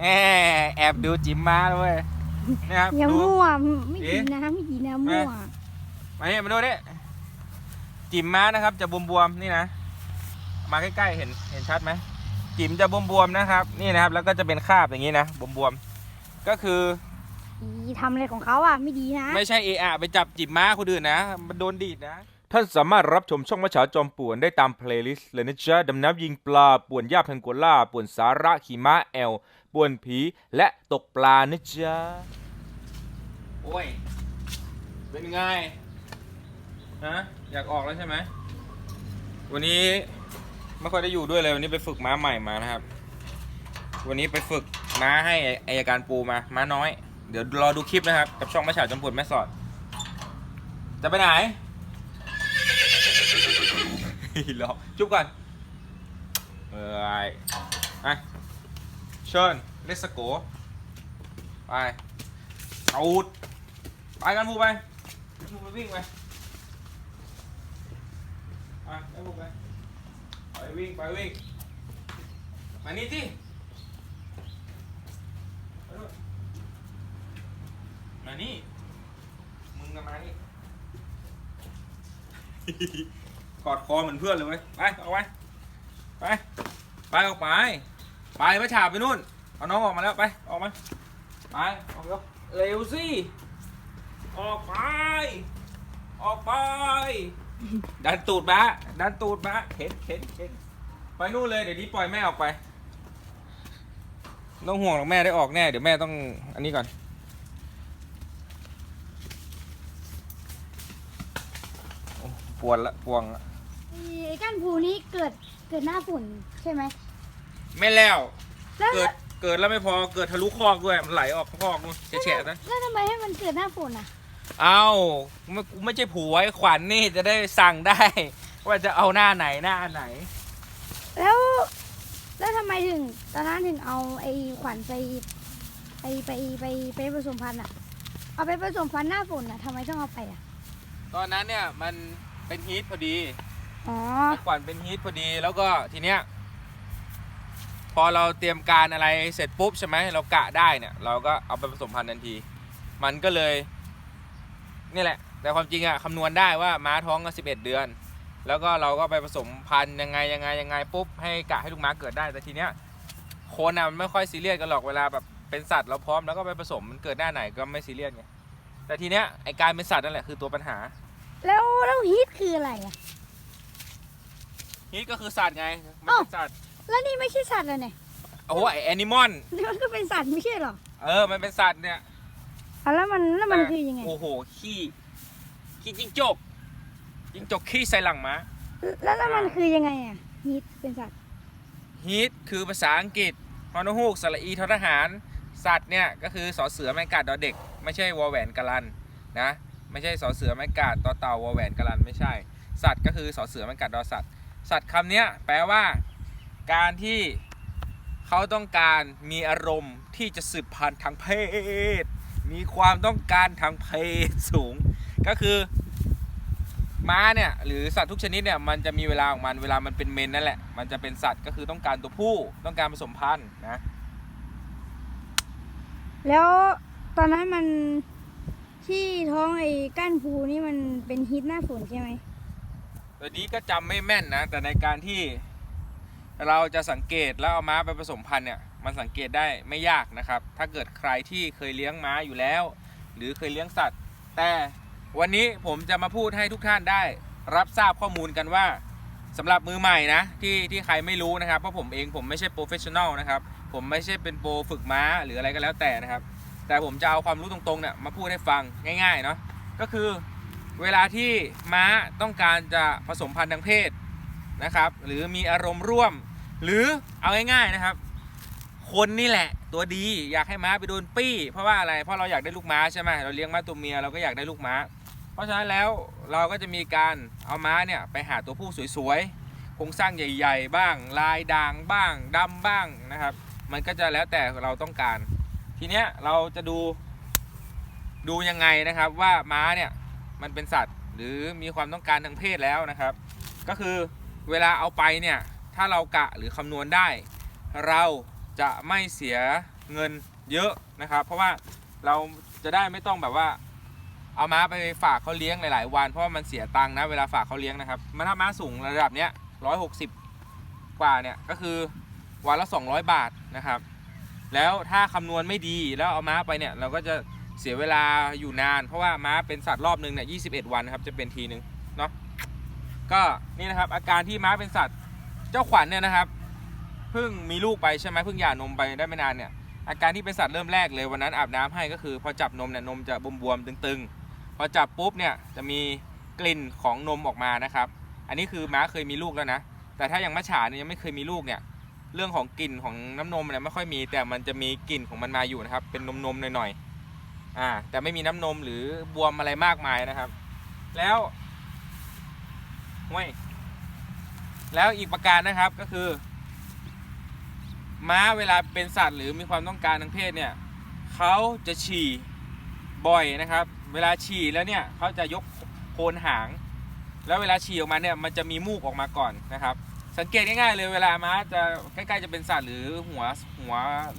แหมแอบดูจิ๋มมาด้วยนะครับอย่าดูมั่วไม่เอ๊ะดีนะไม่ดีนะมั่วมาเนี่ยมาดูดิจิ๋มม้านะครับ จะบวมๆนี่นะมาใกล้ๆเห็นเห็นชัดไหมจิ๋มจะบวมๆนะครับ นี่นะครับ แล้วก็จะเป็นคราบอย่างนี้นะบวมๆก็คืออีทำอะไรของเขาอะไม่ดีนะ ไม่ใช่เออะไปจับจิบม้าคนอื่นนะ มันโดนดีดนะ ท่านสามารถรับชมช่องมัชฉาจอมป่วนได้ตามเพลย์ลิสต์เลยนะจ๊ะดำน้ำยิงปลาป่วนย่าพังกัวล่าป่วนสาระขี่ม้าแอล ป่วนผีและตกปลานะจ๊ะ โอ้ย เป็นไงฮะอยากออกแล้วใช่ไหม วันนี้ไม่ค่อยได้อยู่ด้วยเลย วันนี้ไปฝึกม้าใหม่มานะครับ วันนี้ไปฝึกม้าให้อายการปูมา ม้าน้อย เดี๋ยวรอดูคลิปนะครับ กับช่องมาฉาจำปวดแม่สอด จะไปไหน รอจุ๊บก่อนเอ้ยไป ชิญเลสโกไปเอาดไปกันพูไปพูไปวิ่งไปไปไปพูไปไปวิ่งไปวิ่งมานี่ที่มานี่มึงกับมานี่กอดคอเหมือนเพื่อนเลยเว้ยไปออกไปไปไปออกไป ไปมาฉาบไปนู่น เอาน้องออกมาแล้วไป ออกมา ไป ออกเร็วเร็วสิ ออกไป ออกไป ดันตูดมาดันตูดมาเข็นเข็นเข็นไปนู่นเลย เดี๋ยวนี้ปล่อยแม่ออกไป ต้องห่วงหรอกแม่ได้ออกแน่ เดี๋ยวแม่ต้อง อันนี้ก่อน ปวดละ ปวงละ ไอ้ก้านผูนี้เกิดเกิดหน้าฝุ่นใช่ไหม ไม่แล้ว แล้วเกิดเกิดแล้วไม่พอเกิดทะลุคอกด้วยมันไหลออกคอกนู่นแฉะๆนะแล้วทำไมให้มันเกิดหน้าฝุ่นอะ เอ้าไม่กูไม่ใช่ผัวไอ้ขวัญนี่จะได้สั่งได้ ว่าจะเอาหน้าไหนหน้าไหน แล้ว แล้วทำไมถึงตอนนั้นถึงเอาไอ้ขวัญไปไปไปไปไปผสมพันธุ์อะ เอาไปผสมพันธุ์หน้าฝุ่นอะทำไมต้องเอาไปอะ ตอนนั้นเนี่ยมันเป็นฮีทพอดีอ๋อ ไอ้ขวัญเป็นฮีทพอดีแล้วก็ทีเนี้ย พอเราเตรียมการอะไรเสร็จปุ๊บใช่ไหมเรากะได้เนี่ย เราก็เอาไปผสมพันธุ์ทันที มันก็เลยนี่แหละ แต่ความจริงอะคำนวณได้ว่าม้าท้องก็สิบเอ็ดเดือน แล้วก็เราก็ไปผสมพันธุ์ยังไงยังไงยังไงปุ๊บให้กะให้ลูกม้าเกิดได้แต่ทีเนี้ยคนอะมันไม่ค่อยซีเรียสกันหรอกเวลาแบบเป็นสัตว์เราพร้อมแล้วก็ไปผสมมันเกิดหน้าไหนก็ไม่ซีเรียสไงแต่ทีเนี้ยไอการเป็นสัตว์นั่นแหละคือตัวปัญหา แล้วแล้วฮีทคืออะไรอะฮีทก็คือสัตว์ไงมันเป็นสัตว์ แล้วนี่ไม่ใช่สัตว์เลยเนี่ยโอ้โหไอแอนิมอลมันก็เป็นสัตว์ไม่ใช่เหรอเออ มันเป็นสัตว์เนี่ยอะแล้วมันแล้วมันคือยังไง โอ้โห ขี้ขี้จิ้งจกจิ้งจกขี้ใส่หลังม้าแล้วแล้วมันคือยังไงอะฮีทเป็นสัตว์ฮีทคือภาษาอังกฤษฮอนฮูกสระอีทอทหาร สัตว์เนี่ยก็คือสอเสือไม้กาดดอเด็ก ไม่ใช่วอแหวนกะลันนะไม่ใช่สอเสือไม้กาดต่อเต่าวอแหวนกะลันไม่ใช่ สัตว์ก็คือสอเสือไม้กาดดอสัตว์ สัตว์คำเนี้ยแปลว่า การที่เขาต้องการมีอารมณ์ที่จะสืบพันธุ์ทางเพศ มีความต้องการทางเพศสูง ก็คือม้าเนี่ยหรือสัตว์ทุกชนิดเนี่ยมันจะมีเวลาของมันเวลามันเป็นเมนนั่นแหละมันจะเป็นสัตว์ก็คือต้องการตัวผู้ต้องการผสมพันธุ์นะ แล้วตอนนั้นมันที่ท้องไอ้ก้านภูนี่มันเป็นฮีทหน้าฝนใช่ไหมตัวนี้ก็จำไม่แม่นนะ แต่ในการที่ เราจะสังเกตแล้วเอาม้าไปผสมพันธุ์เนี่ยมันสังเกตได้ไม่ยากนะครับ ถ้าเกิดใครที่เคยเลี้ยงม้าอยู่แล้ว หรือเคยเลี้ยงสัตว์ แต่วันนี้ผมจะมาพูดให้ทุกท่านได้ รับทราบข้อมูลกันว่าสำหรับมือใหม่นะที่ที่ใครไม่รู้นะครับเพราะผมเองผมไม่ใช่โปรเฟชชั่นอลนะครับผมไม่ใช่เป็นโปรฝึกม้าหรืออะไรก็แล้วแต่นะครับ แต่ผมจะเอาความรู้ตรงๆเนี่ยมาพูดให้ฟังง่ายๆเนาะก็คือเวลาที่ม้าต้องการจะผสมพันธุ์ทางเพศ นะครับ หรือมีอารมณ์ร่วม หรือเอาง่ายๆนะครับ คนนี่แหละ ตัวดีอยากให้ม้าไปโดนปี้ เพราะว่าอะไรเพราะเราอยากได้ลูกม้าใช่ไหมเราเลี้ยงม้าตัวเมียเราก็อยากได้ลูกม้า เพราะฉะนั้นแล้วเราก็จะมีการเอาม้าเนี่ยไปหาตัวผู้สวยๆโครงสร้างใหญ่ ๆ บ้าง ลายด่างบ้างดำบ้างนะครับ มันก็จะแล้วแต่เราต้องการ ทีเนี้ยเราจะดูดูยังไงนะครับว่าม้าเนี่ยมันเป็นสัตว์หรือมีความต้องการทางเพศแล้วนะครับ ก็คือ เวลาเอาไปเนี่ยถ้าเรากะหรือคำนวณได้ เราจะไม่เสียเงินเยอะนะครับ เพราะว่าเราจะได้ไม่ต้องแบบว่า เอาม้าไปฝากเขาเลี้ยงหลาย ๆ วัน เพราะว่ามันเสียตังค์นะเวลาฝากเขาเลี้ยงนะครับมันถ้าม้าสูงระดับเนี้ยร้อยหกสิบกว่าเนี่ยก็คือวันละ 200 บาทนะครับ แล้วถ้าคำนวณไม่ดีแล้วเอาม้าไปเนี่ยเราก็จะเสียเวลาอยู่นาน เพราะว่าม้าเป็นสัตว์รอบหนึ่งเนี่ย21วันนะครับจะเป็นทีหนึ่งเนาะ ก็นี่นะครับอาการที่ม้าเป็นสัตว์เจ้าขวัญเนี่ยนะครับเพิ่งมีลูกไปใช่ไหมเพิ่งหย่านมไปได้ไม่นานเนี่ยอาการที่เป็นสัตว์เริ่มแรกเลยวันนั้นอาบน้ำให้ก็คือ พอจับนมเนี่ยนมจะบวมๆตึงๆ พอจับปุ๊บเนี่ยจะมีกลิ่นของนมออกมานะครับ อันนี้คือม้าเคยมีลูกแล้วนะ แต่ถ้าอย่างมะฉาเนี่ยยังไม่เคยมีลูกเนี่ยเรื่องของกลิ่นของน้ำนมเนี่ยไม่ค่อยมี แต่มันจะมีกลิ่นของมันมาอยู่นะครับ เป็นนมนมๆหน่อยๆอ่าแต่ไม่มีน้ำนมหรือบวมอะไรมากมายนะครับ แล้ว ห้วยแล้วอีกประการนะครับก็คือ ม้าเวลาเป็นสัตว์หรือมีความต้องการทางเพศเนี่ยเขาจะฉี่บ่อยนะครับ เวลาฉี่แล้วเนี่ยเขาจะยกโคนหาง แล้วเวลาฉี่ออกมาเนี่ยมันจะมีมูกออกมาก่อนนะครับ สังเกตง่ายๆเลยเวลาม้าจะใกล้ๆจะเป็นสัตว์หรือหัวหัว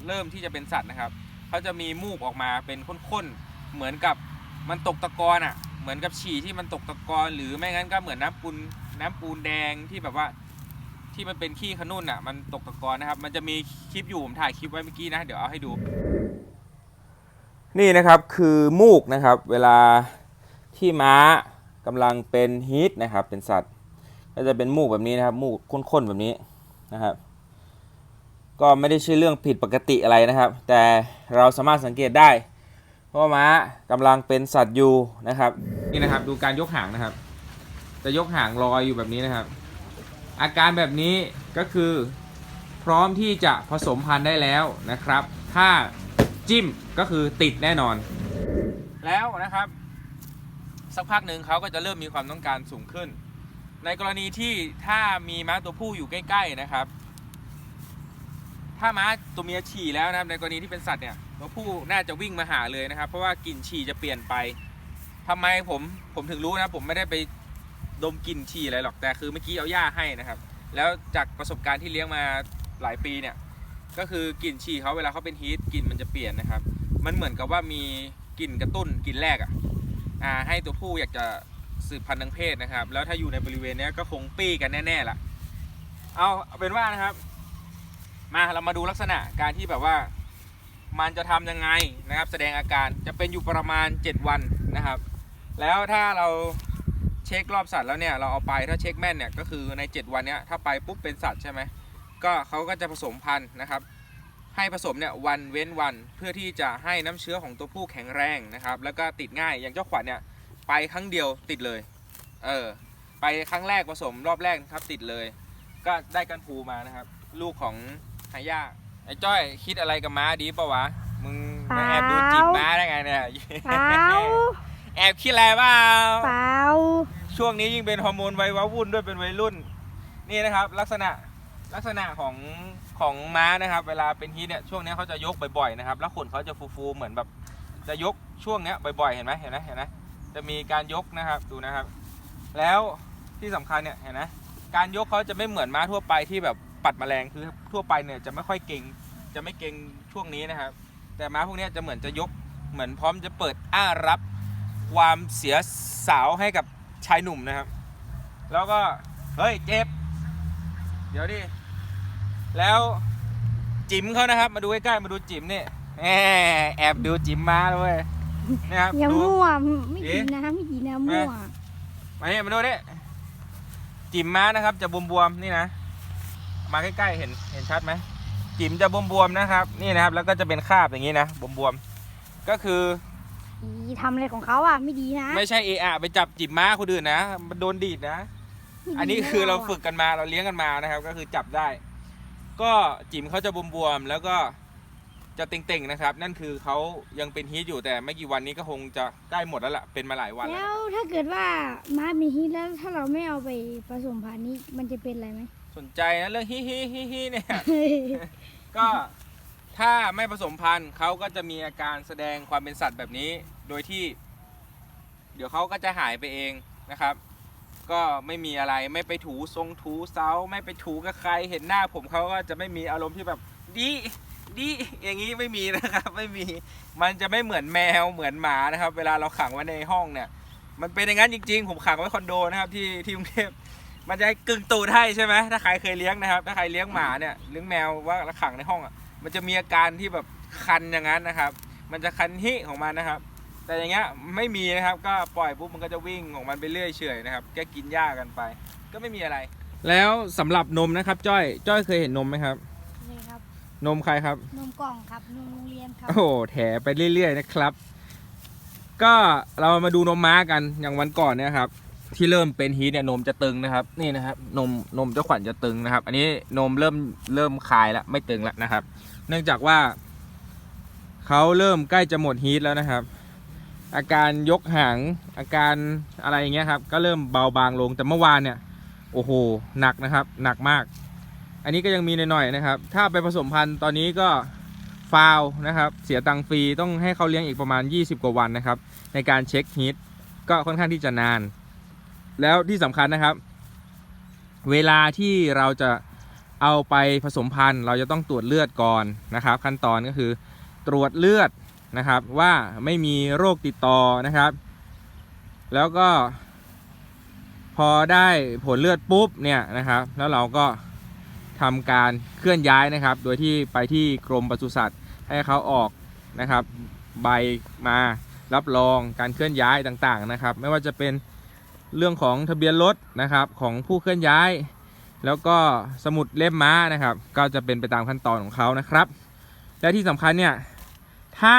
เริ่มที่จะเป็นสัตว์นะครับเขาจะมีมูกออกมาเป็นข้นๆเหมือนกับมันตกตะกอนอะ เหมือนกับฉี่ที่มันตกตะกอนหรือไม่งั้นก็เหมือนน้ำปูนน้ำปูนแดงที่แบบว่าที่มันเป็นขี้ขนุ่นอะ มันตกตะกอนนะครับ มันจะมีคลิปอยู่ผมถ่ายคลิปไว้เมื่อกี้นะ เดี๋ยวเอาให้ดู นี่นะครับคือมูกนะครับ เวลาที่ม้ากำลังเป็นฮีทนะครับ เป็นสัตว์ ก็จะเป็นมูกแบบนี้นะครับ มูกข้นๆแบบนี้นะครับ ก็ไม่ได้ใช่เรื่องผิดปกติอะไรนะครับ แต่เราสามารถสังเกตได้ ว่าม้ากำลังเป็นสัตว์อยู่นะครับ นี่นะครับ ดูการยกหางนะครับ จะยกหางลอยอยู่แบบนี้นะครับ อาการแบบนี้ก็คือพร้อมที่จะผสมพันธุ์ได้แล้วนะครับ ถ้าจิ้มก็คือติดแน่นอน แล้วนะครับ สักพักหนึ่งเขาก็จะเริ่มมีความต้องการสูงขึ้น ในกรณีที่ถ้ามีม้าตัวผู้อยู่ใกล้ ๆนะครับ ถ้าม้าตัวเมียฉี่แล้วนะครับในกรณีที่เป็นสัตว์เนี่ย ตัวผู้น่าจะวิ่งมาหาเลยนะครับ เพราะว่ากลิ่นฉี่จะเปลี่ยนไปทำไมผมผมถึงรู้นะผมไม่ได้ไปดมกลิ่นฉี่อะไรหรอกแต่คือเมื่อกี้เอาหญ้าให้นะครับ แล้วจากประสบการณ์ที่เลี้ยงมาหลายปีเนี่ยก็คือกลิ่นฉี่เขาเวลาเขาเป็นฮีทกลิ่นมันจะเปลี่ยนนะครับ มันเหมือนกับว่ามีกลิ่นกระตุ้นกลิ่นแรกอะอ่าให้ตัวผู้อยากจะสืบพันธุ์ทางเพศนะครับ แล้วถ้าอยู่ในบริเวณนี้ก็คงปี้กันแน่ๆล่ะเอาเป็นว่านะครับ มาเรามาดูลักษณะการที่แบบว่า มันจะทำยังไงนะครับ แสดงอาการจะเป็นอยู่ประมาณ 7 วันนะครับ แล้วถ้าเราเช็ครอบสัตว์แล้วเนี่ยเราเอาไปถ้าเช็คแม่นเนี่ยก็คือใน 7 วันเนี้ยถ้าไปปุ๊บเป็นสัตว์ใช่ไหมก็เขาก็จะผสมพันธุ์นะครับ ให้ผสมเนี่ยวันเว้นวันเพื่อที่จะให้น้ำเชื้อของตัวผู้แข็งแรงนะครับ แล้วก็ติดง่ายอย่างเจ้าขวัญเนี่ยไปครั้งเดียวติดเลยเออไปครั้งแรกผสมรอบแรกครับติดเลย ก็ได้กันภูมานะครับ ลูกของฮายา ไอ้จ้อยคิดอะไรกับม้าดีปะวะ มึงมาแอบดูจีบม้าได้ไงเนี่ยเปล่าแอบคิดอะไรเปล่าเปล่าช่วงนี้ยิ่งเป็นฮอร์โมนวัยว้าวุ่นด้วยเป็นวัยรุ่น นี่นะครับ ลักษณะลักษณะของของม้านะครับ เวลาเป็นฮีทเนี่ยช่วงนี้เขาจะยกบ่อยๆนะครับ แล้วขนเขาจะฟูๆเหมือนแบบจะยกช่วงเนี้ยบ่อยๆเห็นไหมเห็นไหมเห็นไหมจะมีการยกนะครับดูนะครับ แล้วที่สำคัญเนี่ยเห็นไหมการยกเขาจะไม่เหมือนม้าทั่วไปที่แบบ ปัดแมลงคือทั่วไปเนี่ยจะไม่ค่อยเก่งจะไม่เก่งช่วงนี้นะครับ แต่ม้าพวกเนี้ยจะเหมือนจะยกเหมือนพร้อมจะเปิดอ้ารับความเสียสาวให้กับชายหนุ่มนะครับ แล้วก็เฮ้ยเจ็บ เดี๋ยวดิแล้วจิ๋มเขานะครับ มาดูใกล้ๆมาดูจิ๋มเนี่ยแหมแอบดูจิ๋มมาด้วยนะครับอย่าดูมั่วไม่เอ๊ะดีนะไม่ดีนะมั่วมาเนี่ยมาดูดิจิ๋มม้านะครับ จะบวมๆนี่นะ มาใกล้ๆเห็นเห็นชัดไหมจิ๋มจะบวมๆนะครับ นี่นะครับแล้วก็จะเป็นคราบอย่างนี้นะบวมๆก็คืออีทำอะไรของเขาอะไม่ดีนะไม่ใช่เอะอะไปจับจิ๋มม้าคนอื่นนะมันโดนดีดนะ ไม่ดีอันนี้คือเราะฝึกกันมาเราเลี้ยงกันมานะครับ ก็คือจับได้ ก็จิ๋มเขาจะบวมๆแล้วก็จะเต่งๆนะครับ นั่นคือเขายังเป็นฮีทอยู่แต่ไม่กี่วันนี้ก็คงจะใกล้หมดแล้วล่ะเป็นมาหลายวันแล้ว แล้วถ้าเกิดว่าม้ามีฮิตแล้วถ้าเราไม่เอาไปผสมพันธุ์นี้มันจะเป็นอะไรไหม สนใจนะเรื่องฮีฮีฮีฮีเนี่ย ก็ถ้าไม่ผสมพันธุ์เขาก็จะมีอาการแสดงความเป็นสัตว์แบบนี้ โดยที่ เดี๋ยวเขาก็จะหายไปเองนะครับ ก็ไม่มีอะไรไม่ไปถูทรงถูเซาไม่ไปถูกับใครเห็นหน้าผมเขาก็จะไม่มีอารมณ์ที่แบบดีดีอย่างนี้ไม่มีนะครับไม่มีมันจะไม่เหมือนแมวเหมือนหมานะครับ เวลาเราขังไว้ในห้องเนี่ย มันเป็นอย่างนั้นจริง ๆ ผมขังไว้คอนโดนะครับที่ที่กรุงเทพ มันจะให้กึ่งตูดให้ใช่ไหมถ้าใครเคยเลี้ยงนะครับ ถ้าใครเลี้ยงหมาเนี่ยเลี้ยงแมวว่าแล้วขังในห้องอะมันจะมีอาการที่แบบคันอย่างนั้นนะครับ มันจะคันหิของมันนะครับ แต่อย่างเงี้ยไม่มีนะครับก็ปล่อยปุ๊บมันก็จะวิ่งของมันไปเรื่อยเฉยนะครับแกกินหญ้ากันไป ก็ไม่มีอะไร แล้วสำหรับนมนะครับ จ้อยจ้อยเคยเห็นนมไหมครับ นี่ครับ นมใครครับ นมกล่องครับ นมโรงเรียนครับ โอ้โหแถไปเรื่อยๆนะครับ ก็เรามาดูนมม้ากันอย่างวันก่อนเนี่ยครับ ที่เริ่มเป็นฮีทเนี่ยนมจะตึงนะครับ นี่นะครับนมนมเจ้าขวัญจะตึงนะครับ อันนี้นมเริ่มเริ่มคลายแล้วไม่ตึงแล้วนะครับ เนื่องจากว่าเขาเริ่มใกล้จะหมดฮีทแล้วนะครับ อาการยกหางอาการอะไรอย่างเงี้ยครับ ก็เริ่มเบาบางลงแต่เมื่อวานเนี่ยโอ้โหหนักนะครับ หนักมาก อันนี้ก็ยังมีหน่อยๆนะครับ ถ้าไปผสมพันธุ์ตอนนี้ก็ฟาวนะครับ เสียตังฟรีต้องให้เขาเลี้ยงอีกประมาณ 20 กว่าวันนะครับ ในการเช็คฮีทก็ค่อนข้างที่จะนาน แล้วที่สำคัญนะครับ เวลาที่เราจะเอาไปผสมพันธุ์ เราจะต้องตรวจเลือดก่อนนะครับ ขั้นตอนก็คือตรวจเลือดนะครับว่าไม่มีโรคติดต่อนะครับ แล้วก็ พอได้ผลเลือดปุ๊บเนี่ยนะครับ แล้วเราก็ทำการเคลื่อนย้ายนะครับ โดยที่ไปที่กรมปศุสัตว์ให้เขาออกนะครับ ใบมารับรองการเคลื่อนย้ายต่างๆนะครับ ไม่ว่าจะเป็น เรื่องของทะเบียนรถนะครับของผู้เคลื่อนย้าย แล้วก็สมุดเล่มม้านะครับ ก็จะเป็นไปตามขั้นตอนของเขานะครับ และที่สำคัญเนี่ยถ้า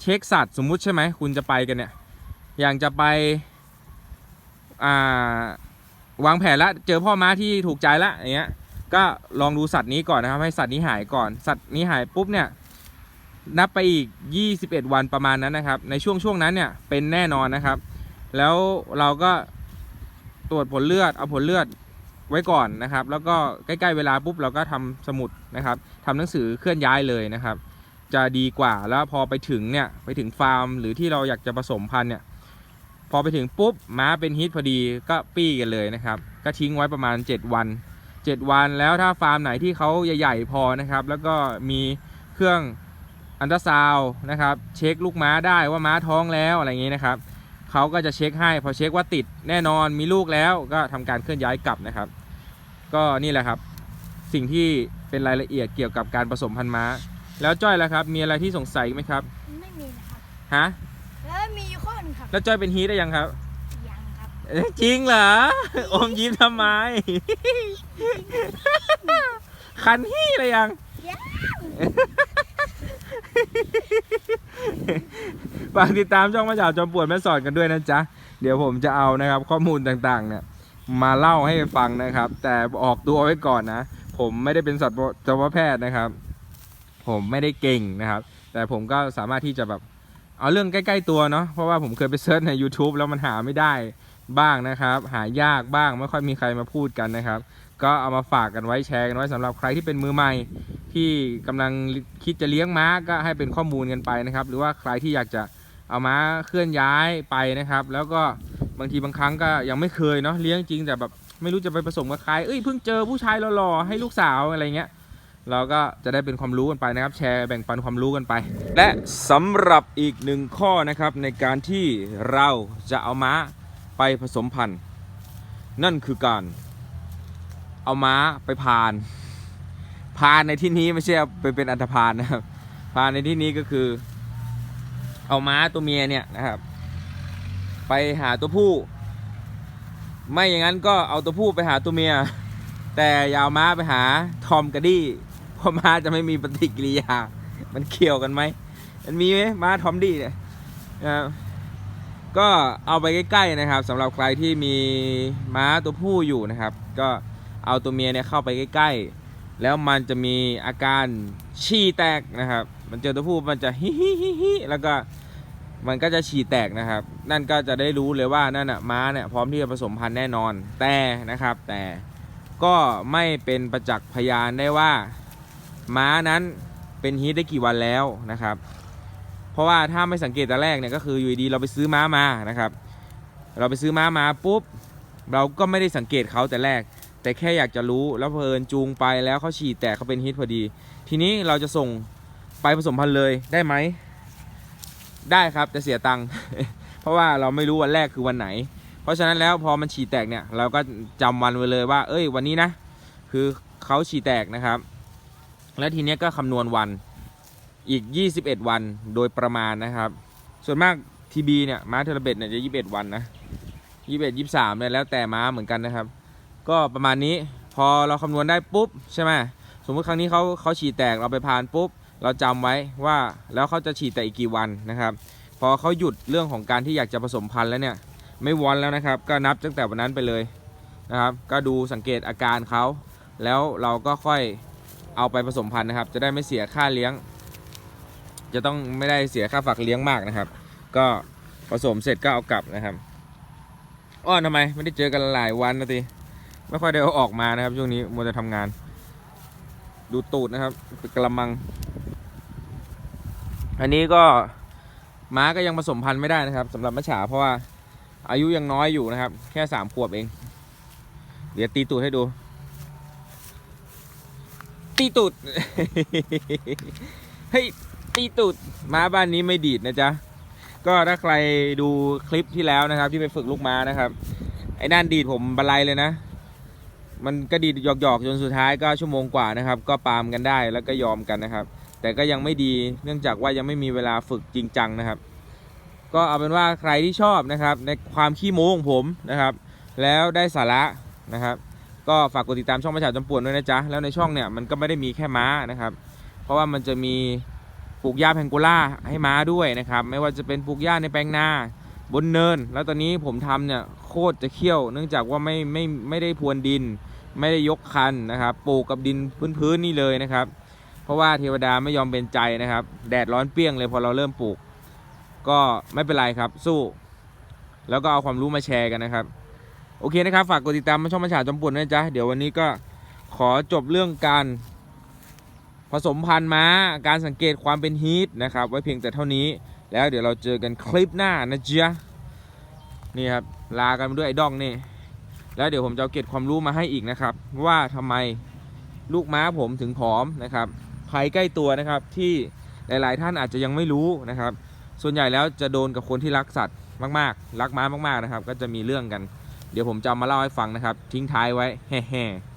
เช็คสัตว์สมมุติใช่ไหมคุณจะไปกันเนี่ยอย่างจะไปาวางแผนแล้วเจอพ่อม้าที่ถูกใจแล้วอย่างเงี้ยก็ลองดูสัตว์นี้ก่อนนะครับ ให้สัตว์นี้หายก่อนสัตว์นี้หายปุ๊บเนี่ยนับไปอีก 21 วันประมาณนั้นนะครับ ในช่วงช่วงนั้นเนี่ยเป็นแน่นอนนะครับ แล้วเราก็ ตรวจผลเลือดเอาผลเลือดไว้ก่อนนะครับ แล้วก็ใกล้ๆเวลาปุ๊บเราก็ทำสมุดนะครับทำหนังสือเคลื่อนย้ายเลยนะครับ จะดีกว่าแล้วพอไปถึงเนี่ยไปถึงฟาร์ม หรือที่เราอยากจะผสมพันธุ์เนี่ยพอไปถึงปุ๊บม้าเป็นฮิตพอดีก็ปี้กันเลยนะครับ ก็ทิ้งไว้ประมาณ 7 วัน 7 วันแล้วถ้าฟาร์มไหนที่เขาใหญ่ๆพอนะครับ แล้วก็มีเครื่องอันตราซาวน์นะครับ เช็คลูกม้าได้ว่าม้าท้องแล้วอะไรอย่างนี้นะครับ เขาก็จะเช็คให้พอเช็คว่าติดแน่นอนมีลูกแล้วก็ทำการเคลื่อนย้ายกลับนะครับ ก็นี่แหละครับ สิ่งที่เป็นรายละเอียดเกี่ยวกับการผสมพันธุ์ม้า แล้วจ้อยล่ะครับ มีอะไรที่สงสัยไหมครับไม่มีนะครับฮะแล้วมีอยู่ข้อหนึงครับแล้วจ้อยเป็นฮีทได้ยังครับยังครับเอ๊ะจริงเหรออมยิ้มทำไมคันฮี้เลยยังยัง ฝากติดตามช่องมาจากจอมปวดแม่สอดกันด้วยนะจ๊ะ เดี๋ยวผมจะเอานะครับ ข้อมูลต่างๆ เนี่ย มาเล่าให้ฟังนะครับ แต่ออกตัวไว้ก่อนนะ ผมไม่ได้เป็นสัตวแพทย์นะครับ ผมไม่ได้เก่งนะครับ แต่ผมก็สามารถที่จะแบบเอาเรื่องใกล้ ๆ ตัวเนาะเพราะว่าผมเคยไปเซิร์ชใน YouTube แล้วมันหาไม่ได้บ้างนะครับ หายากบ้างไม่ค่อยมีใครมาพูดกันนะครับ ก็เอามาฝากกันไว้แชร์กันไว้สำหรับใครที่เป็นมือใหม่ ที่กำลังคิดจะเลี้ยงม้าก็ให้เป็นข้อมูลกันไปนะครับ หรือว่าใครที่อยากจะเอาม้าเคลื่อนย้ายไปนะครับ แล้วก็บางทีบางครั้งก็ยังไม่เคยเนาะเลี้ยงจริงแต่แบบไม่รู้จะไปผสมกับใครเอ้ยเพิ่งเจอผู้ชายหล่อๆให้ลูกสาวอะไรเงี้ยเราก็จะได้เป็นความรู้กันไปนะครับ แชร์แบ่งปันความรู้กันไป และสำหรับอีกหนึ่งข้อนะครับในการที่เราจะเอาม้าไปผสมพันธุ์ นั่นคือการ เอาม้าไปพาน พานในที่นี้ไม่ใช่ไปเป็นอันธพาลนะครับ พานในที่นี้ก็คือ เอาม้าตัวเมียเนี่ยนะครับ ไปหาตัวผู้ ไม่อย่างนั้นก็เอาตัวผู้ไปหาตัวเมีย แต่ยาวม้าไปหาทอมกับดี้เพราะม้าจะไม่มีปฏิกิริยา มันเกี่ยวกันไหมมันมีไหมม้าทอมดี้เนี่ยนะครับก็เอาไปใกล้ๆนะครับสำหรับใครที่มีม้าตัวผู้อยู่นะครับ ก็ เอาตัวเมียเนี่ยเข้าไปใกล้ๆ แล้วมันจะมีอาการฉี่แตกนะครับ มันเจอตัวผู้มันจะฮิฮิฮิฮิแล้วก็มันก็จะฉี่แตกนะครับ นั่นก็จะได้รู้เลยว่านั่นน่ะม้าเนี่ยพร้อมที่จะผสมพันธุ์แน่นอน แต่นะครับ แต่ก็ไม่เป็นประจักษ์พยานได้ว่า ม้านั้นเป็นฮีทได้กี่วันแล้วนะครับ เพราะว่าถ้าไม่สังเกตแต่แรกเนี่ยก็คืออยู่ดีเราไปซื้อม้ามานะครับ เราไปซื้อม้ามาปุ๊บ เราก็ไม่ได้สังเกตเขาแต่แรก แต่แค่อยากจะรู้แล้วเพลินจูงไปแล้วเขาฉี่แตกเขาเป็นฮิตพอดี ทีนี้เราจะส่งไปผสมพันธุ์เลยได้ไหม ได้ครับจะเสียตังค์เพราะว่าเราไม่รู้วันแรกคือวันไหน เพราะฉะนั้นแล้วพอมันฉี่แตกเนี่ย เราก็จำวันไว้เลยว่า เอ้ย วันนี้นะ คือเขาฉี่แตกนะครับ แล้วทีเนี้ยก็คำนวณวันอีก 21 วันโดยประมาณนะครับ ส่วนมากทีบีเนี่ยม้าเทอร์เบตเนี่ยจะ 21 วันนะ 21 23เนี่ยแล้วแต่ม้าเหมือนกันนะครับ ก็ประมาณนี้พอเราคำนวณได้ปุ๊บใช่ไหมสมมติครั้งนี้เขาเขาฉี่แตกเราไปพานปุ๊บ เราจำไว้ว่าแล้วเขาจะฉีดแต่อีกกี่วันนะครับ พอเขาหยุดเรื่องของการที่อยากจะผสมพันธุ์แล้วเนี่ยไม่วอนแล้วนะครับ ก็นับตั้งแต่วันนั้นไปเลยนะครับ ก็ดูสังเกตอาการเขาแล้วเราก็ค่อยเอาไปผสมพันธุ์นะครับ จะได้ไม่เสียค่าเลี้ยง จะต้องไม่ได้เสียค่าฝากเลี้ยงมากนะครับ ก็ผสมเสร็จก็เอากลับนะครับอ้อนทำไมไม่ได้เจอกันหลายวันนะที ไม่ค่อยได้เอาออกมานะครับ ช่วงนี้มัวแต่ทำงาน ดูตูดนะครับเป็นกระมัง อันนี้ก็ม้าก็ยังผสมพันธุ์ไม่ได้นะครับสำหรับมะฉาเพราะว่าอายุยังน้อยอยู่นะครับ แค่สามขวบเอง เดี๋ยวตีตูดให้ดู ตีตูด เฮ้ยตีตูดม้าบ้านนี้ไม่ดีดนะจ๊ะ ก็ถ้าใครดูคลิปที่แล้วนะครับ ที่ไปฝึกลูกม้านะครับ ไอ้นั่นดีดผมบรรลัยเลยนะ มันก็ดีหยอกๆจนสุดท้ายก็ชั่วโมงกว่านะครับ ก็ปามกันได้แล้วก็ยอมกันนะครับ แต่ก็ยังไม่ดีเนื่องจากว่ายังไม่มีเวลาฝึกจริงจังนะครับ ก็เอาเป็นว่าใครที่ชอบนะครับ ในความขี้โม้ของผมนะครับ แล้วได้สาระนะครับ ก็ฝากกดติดตามช่องประชาจำปวนด้วยนะจ๊ะแล้วในช่องเนี่ยมันก็ไม่ได้มีแค่ม้านะครับ เพราะว่ามันจะมีปลูกหญ้าแพงโกล่าให้ม้าด้วยนะครับ ไม่ว่าจะเป็นปลูกหญ้าในแปลงนาบนเนิน แล้วตอนนี้ผมทำเนี่ยโคตรจะเขี้ยว เนื่องจากว่าไม่ไม่ไม่ได้พรวนดิน ไม่ได้ยกคันนะครับปลูกกับดินพื้นๆนี่เลยนะครับ เพราะว่าเทวดาไม่ยอมเป็นใจนะครับ แดดร้อนเปรี้ยงเลยพอเราเริ่มปลูก ก็ไม่เป็นไรครับสู้ แล้วก็เอาความรู้มาแชร์กันนะครับ โอเคนะครับ ฝากกดติดตามช่องประชาจอมปุ่นนะจ๊ะเดี๋ยววันนี้ก็ขอจบเรื่องการผสมพันธุ์ม้าการสังเกตความเป็นฮีทนะครับ ไว้เพียงแต่เท่านี้ แล้วเดี๋ยวเราเจอกันคลิปหน้านะจ๊ะนี่ครับ ลากันด้วยไอ้ดองนี่ แล้วเดี๋ยวผมจะเอาเก็บความรู้มาให้อีกนะครับ ว่าทำไมลูกม้าผมถึงผอมนะครับภัยใกล้ตัวนะครับที่หลาย ๆ ท่านอาจจะยังไม่รู้นะครับ ส่วนใหญ่แล้วจะโดนกับคนที่รักสัตว์มาก ๆ รักม้ามาก ๆ นะครับ ก็จะมีเรื่องกัน เดี๋ยวผมจะมาเล่าให้ฟังนะครับ ทิ้งท้ายไว้แฮ่ๆ